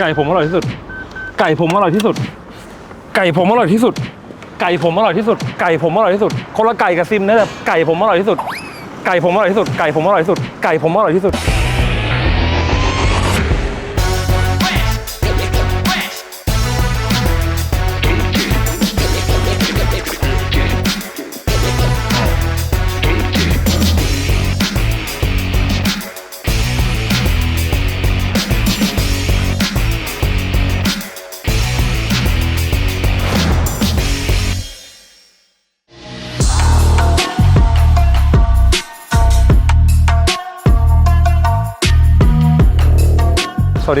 ไก่ผมอร่อยที่สุด ไก่ผมอร่อยที่สุด ไก่ผมอร่อยที่สุด ไก่ผมอร่อยที่สุด ไก่ผมอร่อยที่สุด คนละไก่กับซิมนะแต่ไก่ผมอร่อยที่สุด ไก่ผมอร่อยที่สุด ไก่ผมอร่อยที่สุด ไก่ผมอร่อยที่สุด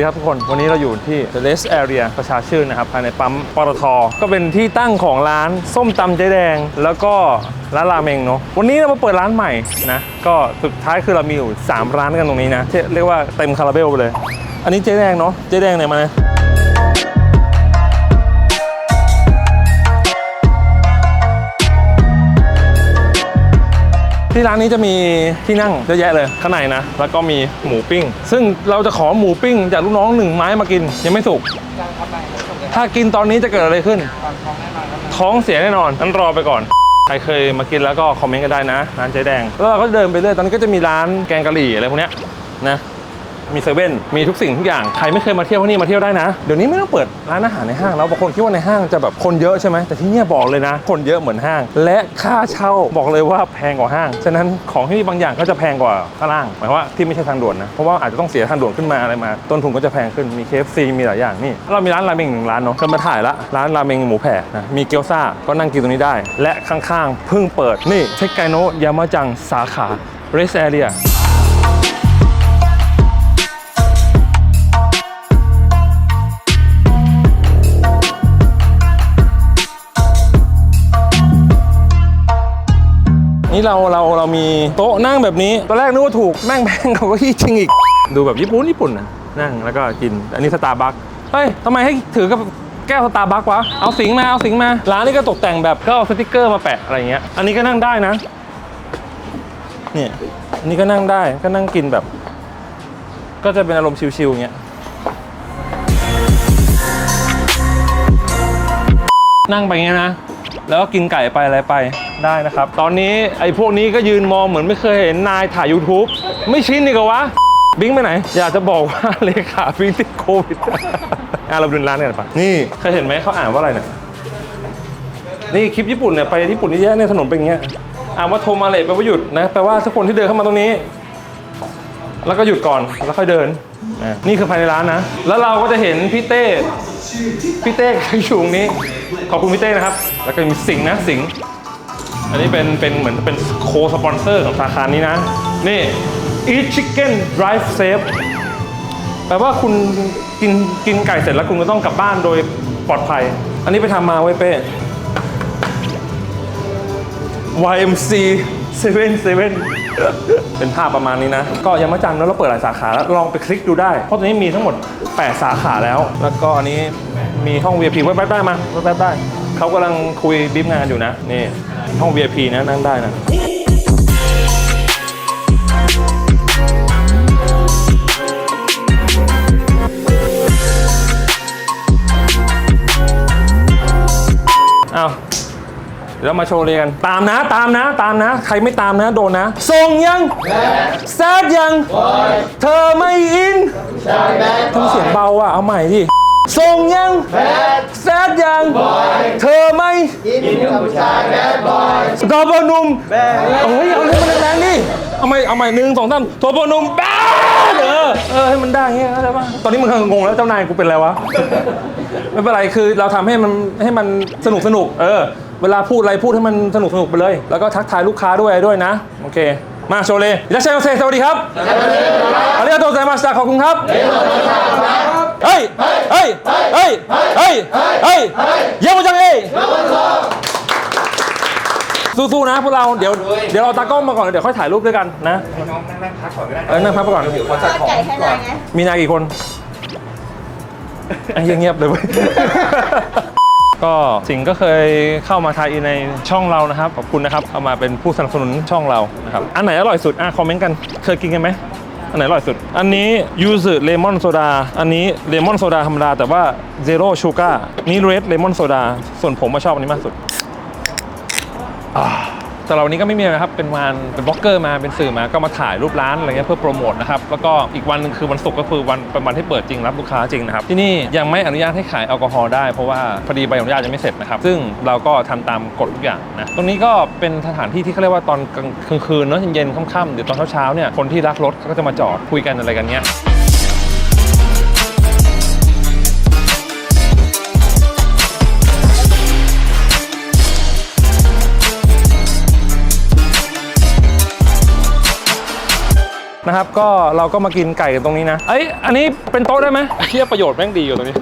วัสดีครับทุกคน วันนี้เราอยู่ที่ The Rest Area ประชาชื่นนะครับ ภายในปั๊มปตท ก็เป็นที่ตั้งของร้านส้มตำเจ๊แดง แล้วก็ร้านราเมงเนาะ วันนี้เรามาเปิดร้านใหม่นะ ก็สุดท้ายคือเรามีอยู่ 3 ร้านกันตรงนี้นะที่เรียกว่าเต็มคาราเบลไปเลย อันนี้เจ๊แดงเนาะ เจ๊แดงเนี่ยมาเลย ที่ร้านนี้จะมีที่นั่งเยอะแยะเลยข้างในนะ แล้วก็มีหมูปิ้ง ซึ่งเราจะขอหมูปิ้งจากลูกน้องหนึ่งไม้มากินยังไม่สุก ถ้ากินตอนนี้จะเกิดอะไรขึ้น ท้องเสียแน่นอนนั้นรอไปก่อน ใครเคยมากินแล้วก็คอมเมนต์กันได้นะร้านเจ๊แดง แล้วเราก็เดินไปเรื่อยตอนนี้ก็จะมีร้านแกงกะหรี่อะไรพวกเนี้ยนะ มีเซเว่นมีทุกสิ่งทุกอย่างใครไม่เคยมาเที่ยวที่นี่มาเที่ยวได้นะ เดี๋ยวนี้ไม่ต้องเปิดร้านอาหารในห้างแล้วบางคนคิดว่าในห้างจะแบบคนเยอะใช่ไหมแต่ที่นี่บอกเลยนะ คนเยอะเหมือนห้าง และค่าเช่าบอกเลยว่าแพงกว่าห้าง ฉะนั้นของที่นี่บางอย่างก็จะแพงกว่าข้างล่างหมายว่าที่ไม่ใช่ทางด่วนนะเพราะว่าอาจจะต้องเสียทางด่วนขึ้นมาอะไรมาต้นทุนก็จะแพงขึ้นมี KFC มีหลายอย่างนี่เรามีร้านราเมงหนึ่งร้านเนาะเคยมาถ่ายละร้านราเมงหมูแผ่นะมีเกี๊ยวซ่าก็นั่งกินตรงนี้ได้ และข้างๆเพิ่งเปิดนี่เทคไกโนะยามาจังสาขา Rest Area นี่เราเราเรามีโต๊ะนั่งแบบนี้ตอนแรกนึกว่าถูกแม่งแพงกว่าเก็ยี่จริงอีก ดูแบบญี่ปุ่นญี่ปุ่นนะนั่งแล้วก็กิน อันนี้สตาร์บัคเฮ้ยทำไมให้ถือกับแก้วสตาร์บัควะเอาสิงมาเอาสิงมา ร้านนี้ก็ตกแต่งแบบก็เอาสติกเกอร์มาแปะอะไรเงี้ย อันนี้ก็นั่งได้นะ เนี่ยอันนี้ก็นั่งได้ก็นั่งกินแบบ ก็จะเป็นอารมณ์ชิลๆเงี้ยนั่งไปอย่างเงี้ยนะ แล้วก็กินไก่ไปอะไรไป ได้นะครับ ตอนนี้ไอ้พวกนี้ก็ยืนมองเหมือนไม่เคยเห็นนายถ่าย YouTube ไม่ชินนี่กวะ บิงไปไหน อยากจะบอกว่าเลขาบิงติดโควิด อะเราดูร้านกันปะนี่เคยเห็นไหมเขาอ่านว่าอะไรเนี่ย นี่คลิปญี่ปุ่นเนี่ยไปญี่ปุ่นนี่แย่ในถนนเป็นอย่างเงี้ย อ่านว่าโทมาเลแปลว่าหยุดนะแปลว่าทุกคนที่เดินเข้ามาตรงนี้ แล้วก็หยุดก่อนแล้วค่อยเดินอะนี่คือภายในร้านนะ แล้วเราก็จะเห็นพี่เต้พี่เต้อยู่ตรงนี้ ขอบคุณพี่เต้นะครับ แล้วก็มีสิงห์นะสิงห์ อันนี้เป็นเป็นเหมือนเป็นโคสปอนเซอร์ของสาขานี้นะ นี่ eat chicken drive safe แปลว่าคุณกินกินไก่เสร็จแล้วคุณก็ต้องกลับบ้านโดยปลอดภัย อันนี้ไปทำมาไว้ยเป้ YMC 77เป็นภาพประมาณนี้นะ ก็ยังไม่จำแล้วเราเปิดหลายสาขาแล้วลองไปคลิกดูได้ เพราะตอนนี้มีทั้งหมด 8 สาขาแล้ว แล้วก็อันนี้มีห้อง VIP แวบได้มาแวบได้เขากำลังคุยบีฟงานอยู่นะ นี่ ห้อง VIP นะนั่งได้นะเอาเดี๋ยวเรามาโชว์เลยกันตามนะตามนะตามนะ ใครไม่ตามนะ โดนนะส่งยังแซดยัง เธอไม่อินทำเสียงเบาอะ เอาใหม่ดิ ส่งยังแซดแซดยังเธอไหมกินกับชายแบดบอยโทรปนุ่มเฮ้ยเอาเรื่องมันแรงๆดิเอาใหม่เอาใหม่หนึ่งสองสามโทรปนุ่มแบดเออเออให้มันได้เงี้ยอะไรบ้างตอนนี้มึงงงแล้วเจ้านายกูเป็นอะไรวะไม่เป็นไรคือเราทำให้มันให้มันสนุกสนุกเออ เวลาพูดอะไรพูดให้มันสนุกสนุกไปเลย แล้วก็ทักทายลูกค้าด้วยด้วยนะ โอเค มาโชเลแล้วใช้เซสวัสดีครับอาริยาโตไซมาสตาขอบคุณครับ เฮ้ยเฮ้ยเฮ้ยเฮ้ยเฮ้ยเยี่ยมจังเอ้ยสู้ๆนะพวกเราเดี๋ยวเดี๋ยวเราตากล้องมาก่อนเดี๋ยวค่อยถ่ายรูปด้วยกันนะน้องนั่งนั่งพักก่อนก็ได้เออนั่งพักไปก่อนเดี๋ยวเขาทจะอดของไก่ให้นายไงมีนายกี่คนไอ้เหี้ยเงียบเลยเว้ยก็สิงห์ก็เคยเข้ามาทายอินในช่องเรานะครับขอบคุณนะครับ เข้ามาเป็นผู้สนับสนุนช่องเรานะครับอันไหนอร่อยสุดอะคอมเมนต์กันเคยกินกันไหม อันไหนอร่อยสุด อันนี้ยูสึเลมอนโซดา อันนี้เลมอนโซดาธรรมดา แต่ว่าเซโร่ชูการ์นี่เรดเลมอนโซดา ส่วนผมมาชอบอันนี้มากสุด สำหรับวันนี้ก็ไม่มีนะครับ เป็นวันเป็นบล็อกเกอร์มาเป็นสื่อมาก็มาถ่ายรูปร้านอะไรเงี้ยเพื่อโปรโมทนะครับ แล้วก็อีกวันหนึงคือวันศุกร์ก็คือวันเป็นวันที่เปิดจริงรับลูกค้าจริงนะครับ ที่นี่ยังไม่อนุญาตให้ขายแอลกอฮอล์ได้เพราะว่าพอดีใบอนุญาตยังไม่เสร็จนะครับ ซึ่งเราก็ทำตามกฎทุกอย่างนะ ตรงนี้ก็เป็นสถานที่ที่เขาเรียกว่าตอนกลางคืนเนาะเย็นๆค่ำๆหรือตอนเช้าๆเนี่ยคนที่รักรถเขาก็จะมาจอดคุยกันอะไรกันเนี้ย นะครับ ก็เราก็มากินไก่กันตรงนี้นะเอ้ยอันนี้เป็นโต๊ะได้ไหมเทียประโยชน์แม่งดีอยู่ตรงนี้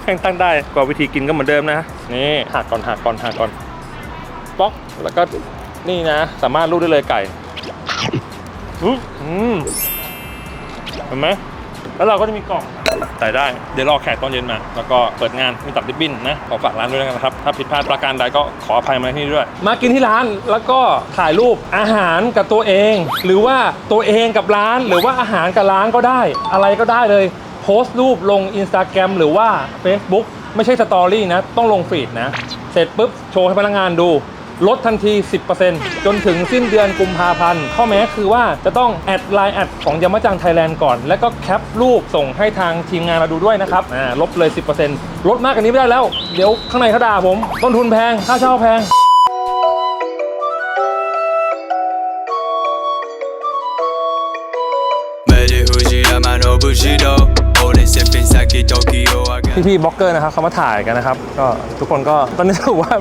แม่งตั้งได้กว่าวิธีกินก็เหมือนเดิมนะนี่หักก่อนหักก่อนหักก่อนป๊อกแล้วก็นี่นะ สามารถรูดได้เลยไก่อุ๊ยอืมเห็นไหม แล้วเราก็จะมีกล่องใส่ได้เดี๋ยวรอแขกตอนเย็นมา แล้วก็เปิดงานมีตัดริบบิ้นนะขอฝากร้านด้วยแล้วกันนะครับถ้าผิดพลาดประการใดก็ขออภัยมาที่นี่ด้วย มากินที่ร้านแล้วก็ถ่ายรูปอาหารกับตัวเอง หรือว่าตัวเองกับร้าน หรือว่าอาหารกับร้านก็ได้ อะไรก็ได้เลย โพสต์รูปลง Instagram หรือว่า Facebook ไม่ใช่สตอรี่นะ ต้องลงฟีดนะ เสร็จปุ๊บโชว์ให้พนักงานดู ลดทันที 10%จนถึงสิ้นเดือนกุมภาพันธ์ ข้อแม้คือว่าจะต้องแอดไลน์แอดของยามาจังไทยแลนด์ก่อน แล้วก็แคปรูปส่งให้ทางทีมงานเราดูด้วยนะครับ อ่า ลบเลย 10%ลดมากกว่านี้ไม่ได้แล้ว เดี๋ยวข้างในเขาด่าผม ต้นทุนแพง ค่าเช่าแพง メリフジ山の武士道俺せっぺん先時を上げ พี่พี่ๆบล็อกเกอร์นะครับเขามาถ่ายกันนะครับ ก็ทุกคนก็ตอนนี้สรุปว่า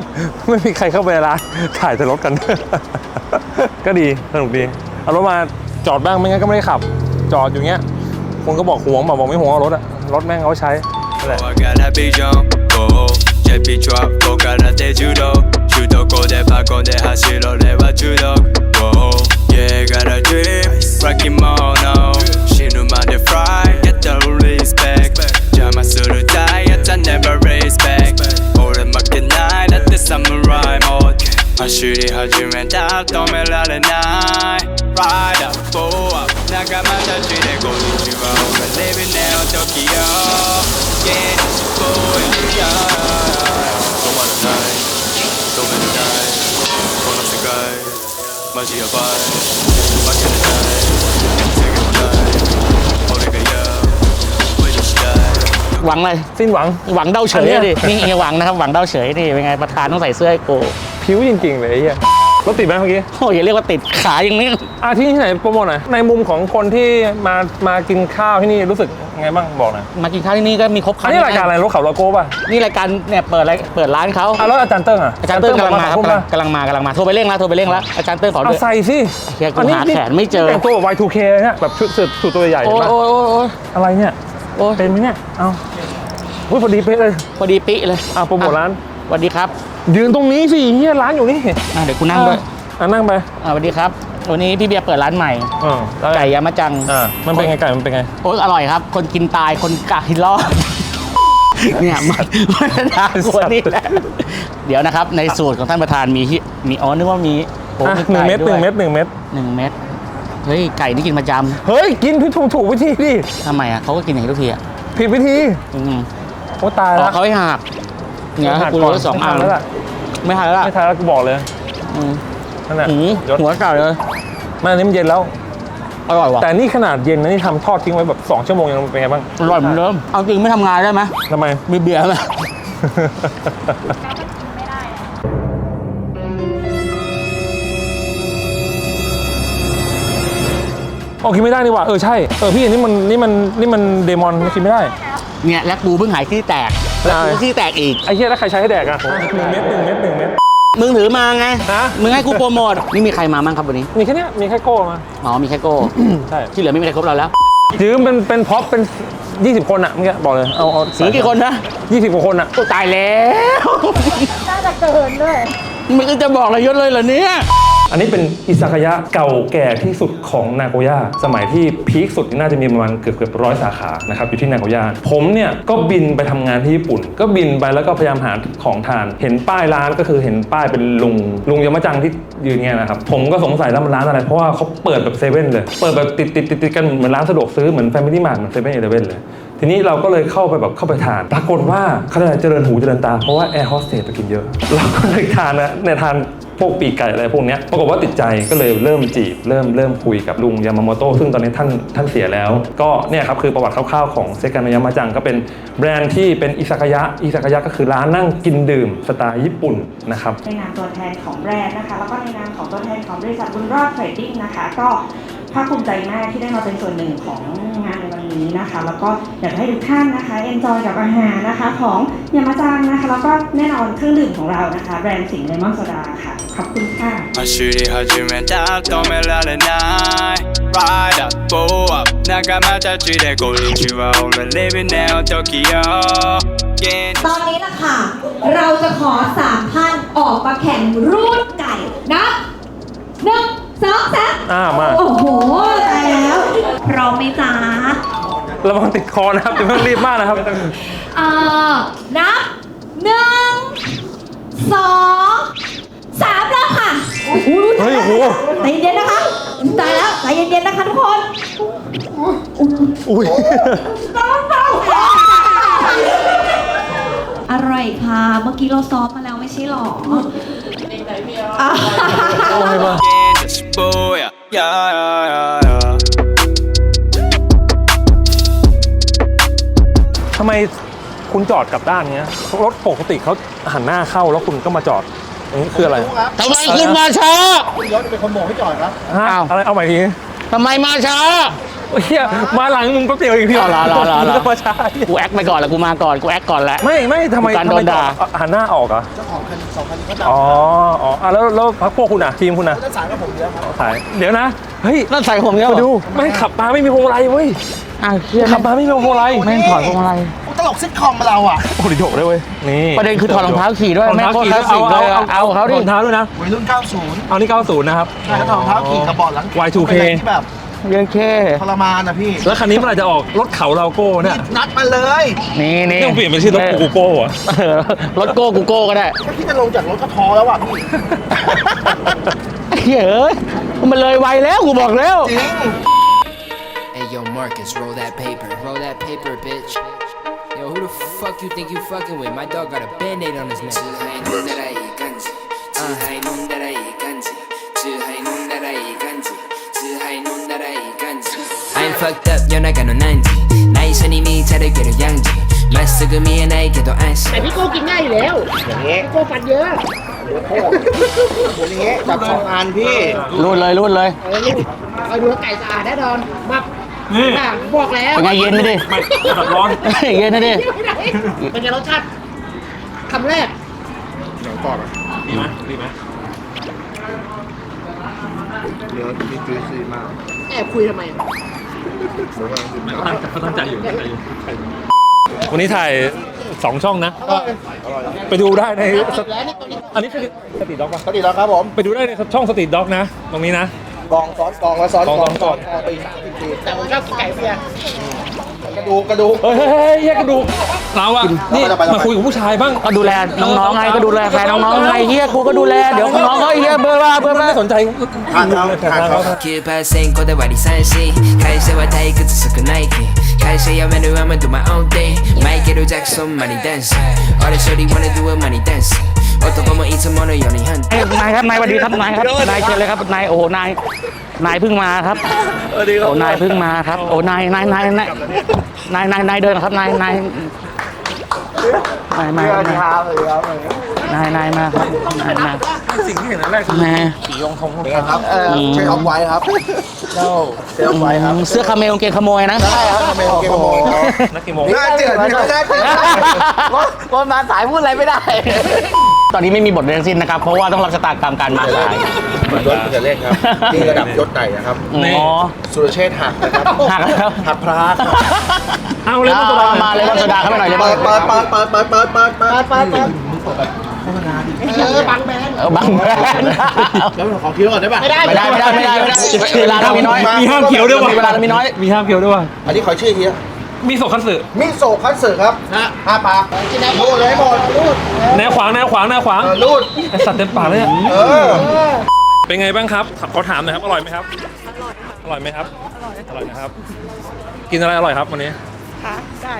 ไม่มีใครเข้าไปร้านถ่ายแต่รถกัน ก็ดีสนุกดีเอารถมาจอดบ้างไม่งั้นก็ไม่ได้ขับ จอดอยู่เงี้ยคนก็บอกห่วงบอกบอกไม่ห่วงเอารถอะรถแม่งเอาใช้นั่นแหละ I 邪魔するタイヤじゃ never respect 俺負けないだってサムライモード走り始めたら止められない Ride up, pull up 仲間たちでこんにちは俺 living now Tokyo 現実っぽい止まらない止めれないこの世界マジやばい หวังอะไรสิ้นหวัง หวังเด้าเฉยอันอะเนี้ดิย นี่ไงหวังนะครับหวังเด้าเฉยนี่เป็นไงประธานต้องใส่เสื้อให้กูผิวจริงๆเลยไอ้เฮียรถติดไหมเมื่อกี้โอ้ยอย่าเรียกว่าติดขาอย่างนี้อะที่นี่ที่ไหนโปรโมทหน่อยในมุมของคนที่มามากินข้าวที่นี่รู้สึกไงบ้างบอกหน่อยมากินข้าวที่นี่ก็มีครบคอัรันนนี้รายการอะไรรถขับโลโก้ป่ะนี่รายการเนี่ยเปิดอะไรเปิดร้านเขาอะแล้วอาจารย์เติ้งอะอาจารย์เติ้งกำลังมาครับพุ่กำลังกำลังมากำลังมาโทรไปเร่งแล้วโทรไปเร่งแล้วอาจารย์เติ้งขอเอาด้วย ใส่สิเฮียกูหาแขนไม่เจอ แต่งตัวแบบ Y2K เนี่ยแบบชุดสุดสุดตัวใหญ่โอ้เห็นยปะโอ้ยโอ้ยโอ้ยอะไรเนี่ย โอ้ยเป็นไหมเนี่ยเอา อุ้ยพอดีเป๊ะเลย พอดีปิเลยอะโปรโมทร้าน สวัสดีครับยืนตรงนี้สิเฮียร้านอยู่นี่อะเดี๋ยวกูนั่งด้วยอะนั่งไปอะสวัสดีครับ วันนี้พี่เบียร์เปิดร้านใหม่ อ่าแล้วไก่ยามาจังอ่ามันเป็นไงไก่มันเป็นไง โอ้ยอร่อยครับ คนกินตายคนกายรอดเนี่ยมันมันน่ากลัวนี่แหละเดี๋ยวนะครับ ในสูตรของท่านประธานมีฮิมีอ๋อนึกว่ามีโอ้อะมีหนึ่งไก่เม็ดหด้วนึ่ยงเม็ดหนึ่งเม็ดหนึ่งเม็ดเฮ้ยไก่นี่กินประจเฮ้ย กินผิดถูกถูกวิธีดิำทำไมอะเขาก็กินอย่างนี้ทุกทีอะผิดวิธีอืม โอ้ตายอ๋แล้อวเขาให้หักเนี่ยหักกูก่รู้สองอันไม่ทัแล้วล่ะไม่หักแล้วล่ะไม่ทันแล้วกูบอกเลยอืมนั่นแหละหืมยศหัวเก่าเลยมันอันนี้มันเย็นแล้ว อร่อยว่ะแต่นี่ขนาดเย็นนะนี่ทำทอดทิ้งไว้แบบ2ชั่วโมงยังเป็นไงบ้างอร่อยเหมือนเดิมเอาจริงไม่ทำงานได้ไหมทำไม มีเบียร์ไหม โอ้กินไม่ได้นี่หว่าเออใช่เออพี่นี่มันนี่มันนี่มันเดมอนกินไม่ได้ เนี่ยแล้วกูเพิ่งหายที่แตกแล้วกูที่แตกอีกไอ้เหี้ยแล้วใครใช้ให้แดกอะหนึ่งเม็ดหนึ่งเม็ดหนึ่งเม็ด มึงถือมาไงฮะ มึงให้กูโปรโมทนี่มีใครมาบ้างครับวันนี้มีแค่เนี้ยมีแค่โก้มาอ๋อมีแค่โก้ใช่ที่เหลือไม่มีใครครบเราแล้วยืมเป็นเป็นพ็อปเป็น 20 คนอะเมื่อกี้บอกเลยเอาเอาถือกี่คนนะ20กว่าคนอะโอ้ตายแล้วน่าจะเกินด้วยมึงก็จะบอกระยศเลยเหรอเนี่ย อันนี้เป็นอิซากายะเก่าแก่ที่สุดของนาโกย่าสมัยที่พีคสุดน่าจะมีประมาณเกือบเกือบร้อยสาขานะครับอยู่ที่นาโกย่าผมเนี่ยก็บินไปทำงานที่ญี่ปุ่น ก็บินไปแล้วก็พยายามหาของทาน เห็นป้ายร้านก็คือเห็นป้ายเป็นลุงลุงยามะจังที่ยืนเงี้ยนะครับผมก็สงสัยแล้วมันร้านอะไร เพราะว่าเขาเปิดแบบเซเว่นเลยเปิดแบบติดติดติดติดกันเหมือนร้านสะดวกซื้อเหมือนแฟมิลี่มาร์ทเหมือนเซเว่นอีเลเว่นเลยทีนี้เราก็เลยเข้าไปแบบเข้าไปทาน ปรากฏว่าเขาเรียเจริญหูเจริญตาเพราะว่าแอร์โฮสเตสไปกินเยอะ เราก็เลยทานนะเนี่ยทาน พวกปีกไก่อะไรพวกนี้ปรากฏว่าติดใจก็เลยเริ่มจีบ เริ่มเริ่มคุยกับลุงยามาโมโต้ซึ่งตอนนี้ท่านท่านเสียแล้ว ก็เนี่ยครับคือประวัติคร่าวๆของเซกานายามาจังก็เป็นแบรนด์ที่เป็นอิซากายะอิซากายะก็คือร้านนั่งกินดื่มสไตล์ญี่ปุ่นนะครับในนามตัวแทนของแบรนด์นะคะแล้วก็ในนามของตัวแทนของบริษัทบุญรอดเทรดดิ้งนะคะก็ ภาคภูมิใจมากที่ได้มาเป็นส่วนหนึ่งของงานในวันนี้นะคะ แล้วก็อยากจะให้ทุกท่านนะคะเอนจอยกับอาหารนะคะของยามาจังนะคะ แล้วก็แน่นอนเครื่องดื่มของเรานะคะ แบรนด์สิงห์เลมอนโซดาค่ะ ขอบคุณค่ะ 走り始めた止められない Ride up, pull up 仲間たちでこんにちは俺 living now Tokyo Yeah ตอนนี้ล่ะค่ะ เราจะขอสามท่านออกมาแข่งรูดไก่นับหนึ่ง สองสามอ่ามา โอ้โหตายแล้ว พร้อมไหมจ๊ะระวังติดคอนะครับอย่าเพิ่งรีบมากนะครับ เอ่อนับหนึ่งสองสามแล้วค่ะโอ้โหเฮ้ยโอ้โห ใจเย็นๆนะคะตายแล้วใจเย็นๆนะคะทุกคนอุ้ยอร่อยค่ะ เมื่อกี้เราซ้อมมาแล้วไม่ใช่หรอ อะ โอ้ยมา Yeah, just boy yeah yeah yeah yeah ทำไมคุณจอดกลับด้านเงี้ย รถปกติเขาหันหน้าเข้าแล้วคุณก็มาจอดอันนี้คืออะไรทำไมคุณมาช้าฮะอ้าว อะไรเอาใหม่ทีทำไมมาช้า เฮียมาหลังมึงก็เตียวอีกทีอ๋อเหรอเหรอเหรอเหรอมึงก็มาช้ากูแอคไปก่อนแล้วกูมาก่อนกูแอคก่อนแล้ว ไม่ไม่ทำไมการทำโดไมนด่าจอหันหน้าออกเหรอะเจ้าของคันสองคันนี้ก็อ๋ออ๋ออะแล้วแล้วพักพวกคุณอะทีมคุณอะสายกับผมเยอะครับสายเดี๋ยวนะเฮ้ยนั่นใส่ผมเนี่ยมาดูไม่ขับมาไม่มีพวงมาลัยเว้ยอ้าวเชี่ยขับมาไม่มีพวงมาลัยแม่งถอดพวงมาลัยโอ้ดิโถได้เว้ยนี่ประเด็นคือถอดรองเท้าขี่ด้วยรองแม่งเท้าโคตรขี่คลาสสิกเลยเอาอะเอาเขาดิ รองเท้าด้วยนะวัยรุ่น 90เอานี่90นะครับ ใช่ครับรองเท้าขี่กระบอกหลัง Y2K เป็นอะไรที่แบบ เรื่องแค่ทรมานนะพี่ แล้วคันนี้เมื่อไหร่จะออกรถเขาเราโก้เนี่ยนัดมาเลยนี่นี่ต้องเปลี่ยนเป็นชื่อรถกูโก้อะเออรถโก้กูโก้ก็ได้ถ้าพี่จะลงจากรถก็ท้อแล้วอะพี่เฮ้ยเอ้ยมันเลยไวแล้วกูบอกแล้ว จริง Hey yo, Marcus, roll that paper. Roll that paper, bitch. Yo, who the fuck you think you fucking with? My dog got a band-aid on his neck. fucked up, 夜中の何時内緒に見ちゃるけどヤンジまっすぐ見えないけど安心 แต่พี่โก้กินง่ายอยู่แล้ว อย่างงี้ พี่โก้ฟันเยอะ หมุนอย่างงี้จับสองอันพี่ รูดเลยรูดเลย เออลูกเอาดูแล้วไก่สะอาดแน่นอนบับ นี่ อ่ะบอกแล้ว เป็นไงเย็นนะดิ ไม่แบบร้อน เย็นนะดิ ไม่ได้เป็นไงรสชาติคำแรก ดีไหมดีไหม เนื้อที่จุยซีมาก แอบคุยทำไม เขาตั้งใจอยู่ตั้งใจอยู่วันนี้ถ่าย2ช่องนะ ไปดูได้ในแล้วนี่ตัวนี้อันนี้คือสตรีทด็อกปะสวัสดีแล้วครับผมไปดูได้ในช่องสตรีทด็อกนะ ตรงนี้นะ กองซ้อนกองแล้วซ้อนกองซ้อนกองไปอีกสามสิบทีแต่ผมชอบกินไก่เพียกระดูกกระดูก เฮ้ยเฮ้ยเฮ้ยแยกกันดู เราอะนี่ ไปไปไป มาคุยกับผู้ชายบ้าง ก็ดูแลน้องๆไงก็ดูแลแฟนน้องๆไงเฮียกูก็ดูแลเดี๋ยวน้องเขาเฮียเบอร์ว่าเบอร์ว่า ไม่สนใจ ทานเขาทานเขา 9%こだわり三振会社は退屈少ないけ会社辞める I'ma do my own thing マイケル・ジャクソンマニダンス俺処理 wanna do a マニダンス男もいつものように反対 เอ้ยนายครับนายสวัสดีครับนายครับนายเชิญเลยครับนายโอ้โหนายนายเพิ่งมาครับโอ้นายเพิ่งมาครับโอ้นายนายนายนายนายนายนายเดินครับนายนาย นายมาเพื่อนครับเลยครับนายนายมาครับนายมาสิ่งที่เห็นอันแรกคือแม่สียงทองเป็นไงครับใช้ออฟไว้ครับเจ้าใช้ออฟไว้ครับเสื้อคาเมลกางเกงขโมยนะใช่ครับทำไมเกมโมยนักกี่โมงน่าเจือดน่าเจือดรถมาสายพูดอะไรไม่ได้ ตอนนี้ไม่มีบทเรียนสิ้นนะครับ เพราะว่าต้องรับชะตากรรมการมาสายยศจะเล่นครับนี่ระดับยศไหนนะครับอ๋อสุรเชษฐ์หักนะครับหักแล้วหักพระ เอาเลยเอามามาเลยมาโซดาเข้าไปหน่อยเลยเปิดเปิดเปิดเปิดเปิดเปิดเปิดเปิดไปไปไปเออบางแบนเออบางแบนแล้วขอคิวก่อนได้ป่ะไม่ได้ไม่ได้ไม่ได้ไม่ได้ไม่ได้เวลาเรามีน้อยมีห้ามเขียวด้วยวะเวลาเรามีน้อยมีห้ามเขียวด้วยวะอันนี้ขอชื่ออีกทีนะมีโซคันสึมิโซะคัตสึครับนะห้าปากรูดเลยให้หมดรูดแนวขวางแนวขวางแนวขวางเออรูดไอสัตว์เต็มปากเลยอะเออเป็นไงบ้างครับขอถามหน่อยครับ อร่อยไหมครับอร่อยไหมครับ อร่อยนะครับ กินอะไรอร่อยครับวันนี้ คะได้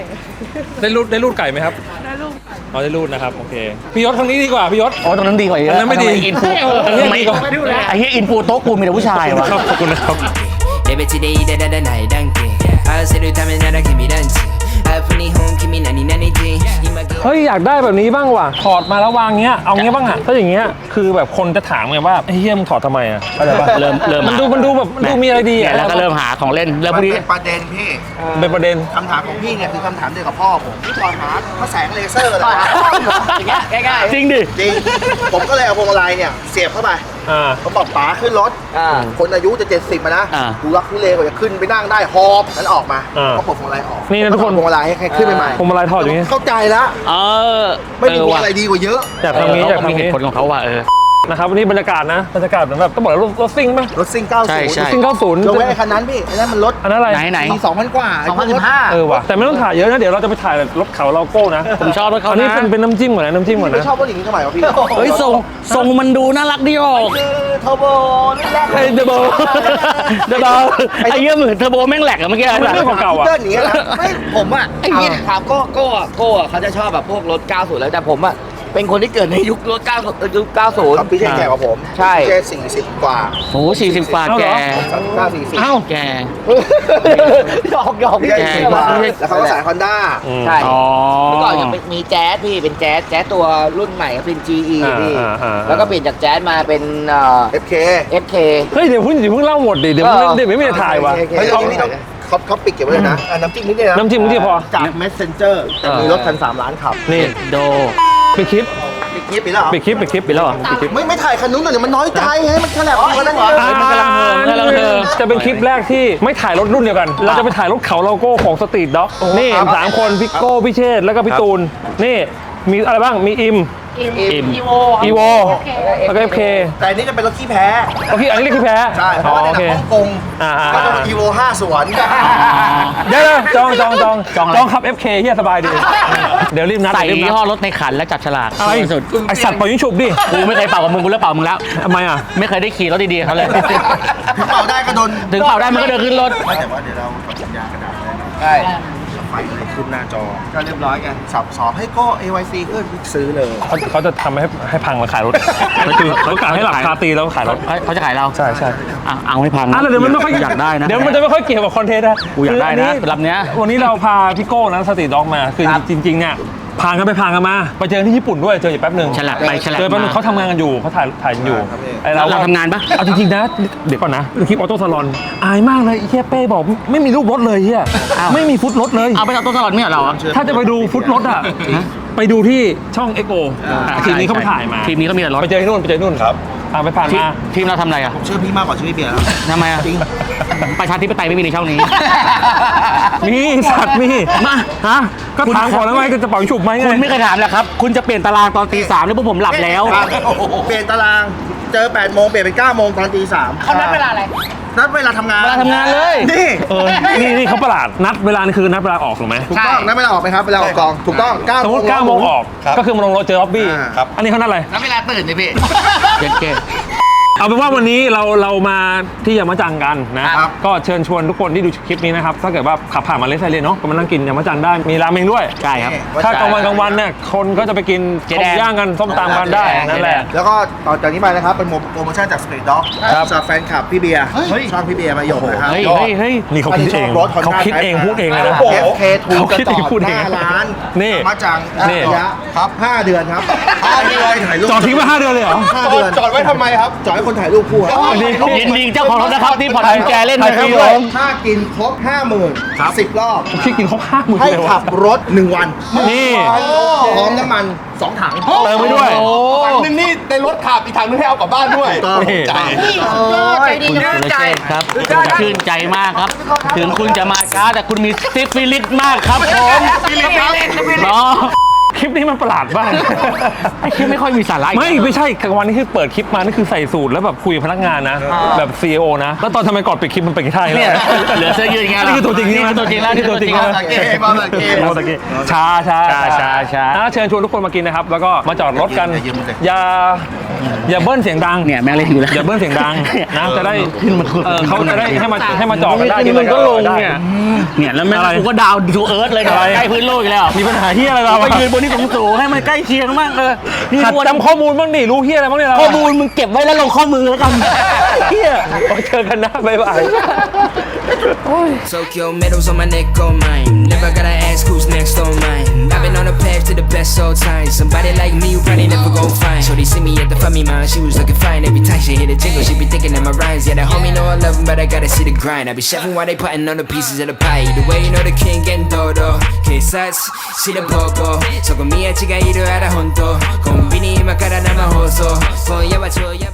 ได้รูดได้รูดไก่ไหมครับได้รูปอ๋อได้รูดนะครับโอเคพี่ยศทางนี้ดีกว่าพี่ยศ อ๋อตรงนั้นดีกว่าเยอะอันนั้นไม่ดีอินฟูอันนี้ดีกว่า ไอ้เหี้ยอินฟูโต๊ะกูมีแต่ผู้ชายวะ ขอบคุณนะครับ เฮ้ยอยากได้แบบนี้บ้างว่ะถอดมาแล้ววางเงี้ยเอาเงี้ยบ้างอะถ้าอย่างเงี้ยคือแบบคนจะถามไงว่าเฮียมึงถอดทำไมอะเริ่มเริ่มมันดูมันดูแบบมันดูมีอะไรดีอะแล้วก็เริ่มหาของเล่นแล้วพวกนี้เป็นประเด็นพี่เป็นประเด็นคำถามของพี่เนี่ยคือคำถามเดียวกับพ่อผมที่ถอดหาพระแสงเลเซอร์อะไรอย่างเงี้ยง่ายๆจริงดิจริงผมก็เลยเอาพวงมาลัยเนี่ยเสียบเข้าไป อ่าผมบอกป๋าขึ้นรถ อ่า คนอายุจะ 70มานะอ่าดูรักทุเลกว่าจะขึ้นไปนั่งได้หอบนั้นออกมาอ่าก็ปลดพวงมาลัยออกนี่นะทุกคนพวงมาลัยให้ใครขึ้นไปใหม่พวงมาลัยถอดอย่างงี้เข้าใจแล้วเออไม่มีเอพอวงว่ะมาลัยดีกว่าเยอะอยากเออทำนี้อยากเขาก็มีทำเหนี้ ตุผลของเขาว่าเออ นะครับวันนี้บรรยากาศนะบรรยากาศเหมือนแบบต้องบอกแล้วรถรถซิ่งป่ะรถซิ่ง90ใช่ใช่ซิ่ง90ยกเว้นไอ้คันนั้นพี่ไอ้นั่นมันรถอันนั้นอะไรไหนไหนปี2,000 กว่าไอ้พวกรถเออว่ะแต่ไม่ต้องถ่ายเยอะนะเดี๋ยวเราจะไปถ่ายรถเขาเราโก้นะผมชอบรถเขาอันนี้นะเป็นเป็นน้ำจิ้มก่อนนะน้ำจิ้มก่อนไม่นะชอบรถอย่างนี้ทำไมวะพี่เฮ้ยทรงทรงมันดูน่ารักดีออกคือเทอร์โบรุ่นแรกไอ้เดอะโบเดอะโบไอ้เหี้ยเหมือนเทอร์โบแม่งแหลกอะเมื่อกี้มันเป็นเรื่องเก่าๆอะ เดินอย่างเงี้ยนะไม่ผมอะไอ้เหี้ย ถามโก้โก้อะโก้อะเขาจะชอบแบบพวกรถ 90 แล้วแต่ผมอะ เป็นคนที่เกิดในยุครถ90เอ่อยุคครับพี่เจแก่กว่าผมใช่ พี่เจ40กว่าโอ้สี่สิบกว่าแก39 40อ้าวแก หยอกหยอกพี่พี่เจแจ๊40กว่าไม่ใช่แล้วเขาก็สายฮอนด้าอืมใช่อ๋อ เมื่อก่อนจะเป็นมีแจ๊สพี่เป็นแจ๊สแจ๊สตัวรุ่นใหม่ก็เป็น GE อ่าพี่อ่าอ่า แล้วก็เปลี่ยนจากแจ๊สมาเป็นเอ่อ FK FK เฮ้ยเดี๋ยวเพิ่งเดี๋ยวเพิ่งเล่าหมดดิเดี๋ยวเออเดี๋ยวไม่มีถ่ายว่ะโอเคเฮ้ยเอานี่ต้องเขาเขาปิดเก็บไว้เลยนะอะน้ำจิ้มนิดเดียวะน้ำจิ้มนิดเดียวพอจาก Messenger แต่มีรถคัน3ล้านขับ นี่โด ปิดคลิปปิดคลิปไปแล้วเหรอปิดคลิปปิดคลิปปิดแล้วเหรอปิดคลิป ไม่ไม่ถ่ายคันนู้นหน่อยเดี๋ยวมันน้อยใจไงมันแค่แหลกมันนั่นเองอ่ามันกำลังเฮิร์มกำลังเฮิร์มจะเป็นคลิปแรกที่ไม่ถ่ายรถรุ่นเดียวกัน เราจะไปถ่ายรถเขาโลโก้ของสตรีทด็อกนี่สามคนพี่โก้พี่เชษฐ์แล้วก็พี่ตูน นี่มีอะไรบ้างมีอิม อิมอีโวแล้วก็เอฟเคแต่อันนี้จะเป็นรถขี้แพ้ โอเคอันนี้เรียกที่แพ้ใช่ เพอ๋ราะอว่าในโอหนัเค งฮ่องกงอ่าอ่า ก็จะเป็น Evo 5สวน เดี๋ยวนะจองจองจองจองอะไร จองขับ FK เฮียสบายดี เดี๋ยวรีบนัดใส่เดี๋ยวรีบยี่นัดห้อรถในขันแล้วจับฉลากอะไรสุดไอสัตว์ปล่อยยิงฉุบดิกูไม่เคยเป่ากับมึงกูเลิกเป่ามึงแล้ว ทำไมอะ ไม่เคยได้ขี่รถดีๆเขาเลย เป่าได้ก็โดนถึงเป่าได้มันก็เดินขึ้นรถ ไม่แต่ว่าเดี๋ยวเราทำสัญญากระดาษเลยนะใช่ไฟเลย ขึ้นหน้าจอ ก็เรียบร้อยไงสับสอบให้ก็ AYC ขึ้นซื้อเลย เขาเขาจะทำให้ให้พังแล้วขายรถคือเขากะให้หลับคาตีแล้วขายรถเขาเขาจะขายเราใช่ใช่อะเอาให้พังอะเดี๋ยวมันไม่ค่อยอยากได้นะ เดี๋ยวมันจะไม่ค่อยเกี่ยวกับคอนเทนต์นะกูอยากได้นะคือลำเนี้ย วันนี้เราพาพี่โก้นะสตรีทด็อกมาคือจริงๆเนี่ย พากันไปพากันมา ไปเจอที่ญี่ปุ่นด้วยเจออยู่แป๊บหนึ่งฉลับไปฉลับเจอแป๊บหนึงมาเขาทำงานกันอยู่เขาถ่ายถ่ายกันอยู่ครับพี่ ไอ้เราเราทำงานปะ เอาจริงๆนะ เดี๋ยวก่อนนะคลิปออโต้ซาลอน อายมากเลยไอ้เฮียเป้บอกไม่มีรูปรถเลยเฮียอ้าว ไม่มีฟุตรถเลย เอาไปเอาต้นสลัดไม่เหรอเราอะ ถ้าจะไปดูฟุตรถอะ ไปดูที่ช่อง XO ทีมนี้เขาไปถ่ายมาทีมนี้เขามีแต่รถไปเจอที่นู่นไปเจอที่นู่นครับ อ่าไปผ่านทีมมา ทีมเราทำอะไรอะเชื่อพี่มากกว่าชื่อพี่เบียร์แล้ว ทำไมอะจริง ประชาธิปไตยไม่มีในช่องนี้มีสัตว์มีมาฮะก็ถามก่อนแล้วไงจะเป่าฉุบไหมไงคุณไม่เคยถามแหละครับ คุณจะเปลี่ยนตารางตอนตีสามแล้วพวกผมหลับแล้ว เปลี่ยนตาราง เจอ8โมงเปลี่ยนเป็น9โมงตอนตี3เขานัดเวลาอะไร นัดเวลาทำงานเวลาทำงานเลย นี่ เออนี่นี่เขาประหลาดนัดเวลานี่คือนัดเวลาออกถูกไหมถูกต้องนัดเวลาออกไหมครับเวลาออกกอง ถูกต้อง9สมมติ9โมงออกก็คือมาลงรถเจอล็อบบี้ อ่าครับอันนี้เขานัดอะไร แล้วเวลาตื่นนี่พี่ เจ็ดเกต เอาเป็นว่าวันนี้เราเรามาที่ยามาจังกันนะครับก็เชิญชวนทุกคนที่ดูคลิปนี้นะครับถ้าเกิดว่าขับผ่านมาเลสไซเรนเนาะก็มานั่งกินยามาจังได้มีราเมงด้วยใช่ครับถ้ากลางวันกลางวันเนี่ยคนก็จะไปกินเจ๊ต้แดมงย่างกันส้มตำกันได้เจ๊แดงนั่นแหละแล้วก็ต่อจากนี้ไปนะครับเป็นโปรโมชั่นจาก Street Dog ครับสำหรับแฟนคลับพี่เบียร์ช่องพี่เบียร์มาหยกนะครับเฮ้ยเฮ้ยเฮ้ยนี่เขาคิดเองรถ Honda เขาคิดเองพูดเองเลยนะ FK2 เขาจะคิดจเองอดพูดหเองน้าร้านนี่มาจังนี่ระยะครับ5เดือนครับ5เดือนถ่ายรูปจอดทิ้งไว้ห้าเดือนเลยเหรอ5เดือนจอดไว้ทำไมครับจอดให้คนถ่ายรูปคู่ครับอันนี้ยินดีเจ้าของรถนะครับที่ผ่อนกุญแจเล่นถ่ายนะคฟรัรีบด้วยผมถ้ากินครบ50,000 10รอบพี่กินครบห้าหมื่นให้เลยวะขับรถ1วันนี่พร้อมน้ำมัน2ถังเติมไปด้วยถังนึงนี่ในรถขับอีกถังนึงให้เอากลับบ้านด้วยนี่ใจนี่ใจดีคุณจังสุรเชษฐ์ครับชื่นใจมากครับ ถึงคุณจะมาช้าแต่คุณมีซิฟิลิสมากครับผมเนาะค ลิปนี้มันประหลาดบ้างไอ้คลิปไม่ค่อยมีสาระอีก ไม่ไม่ใช่กลางวันนี้คือเปิดคลิปมานี่คือใส่สูตรแล้วแบบคุยกับพนักงานนะแบบซีอนะแล้วตอนทำไมก่อนปิดคลิปมันเป็นกี่ท่าเนี่ยเหลือเสื้อยืดไงนี่คือตัวจริงใช่ไหมนี่คือตัวจริงแล้วนี่คือตัวจริงนี่นะคือตัวจริงมาตะเกียบโมตะกี้ชาชาชาชาชาอะเชิญชวนทุกคนมากินนะครับ แล้วก็มาจอดรถกันอย่าอย่าเบิ้ลเสียงดัง เนี่ยแม่งเล่นอยู่แล้ว อย่าเบิ้ลเสียงดังนะจะได้ขึ้นมาคุยเออเขาจะได้ให้มาให้มาจอดกันได้นี่มันก็ลงได้เนี่ย เนี่ยแล้วแม่งอะไร กูก็ดาวดูเอิร์ธเลยอะไร ใกล้พื้นโลกอีกแล้ว มีปัญหาที่อะไรเราไปยืนบนนี้สูงสูงๆให้มันใกล้เคียงมากเออนี่หัดอ้วนจำข้อมูลบ้างดิรู้เฮียอะไรบ้างเนี่ยเราข้อมูลมึงเก็บไว้แล้วลงข้อมือแล้วกันเฮียไว้เจอกันนะบ๊ายบาย Tokyo medals on my neck, oh mine. Never gotta ask who's next on mine. I've been on a path to the best all time. Somebody like me, you probably never gon' find. So they see me at the funny mine, she was looking fine. Every time she hit a jingle, she be thinking that my rhymes. Yeah, the homie know I love him, but I gotta see the grind. I be chefing while they putting on the pieces of the pie. The way you know the king getting dodo. K-Sats, see the popo. So con mi chica, you know how to junto. Con Vini, my cara, nada más oso. Con Yabacho, Yabacho.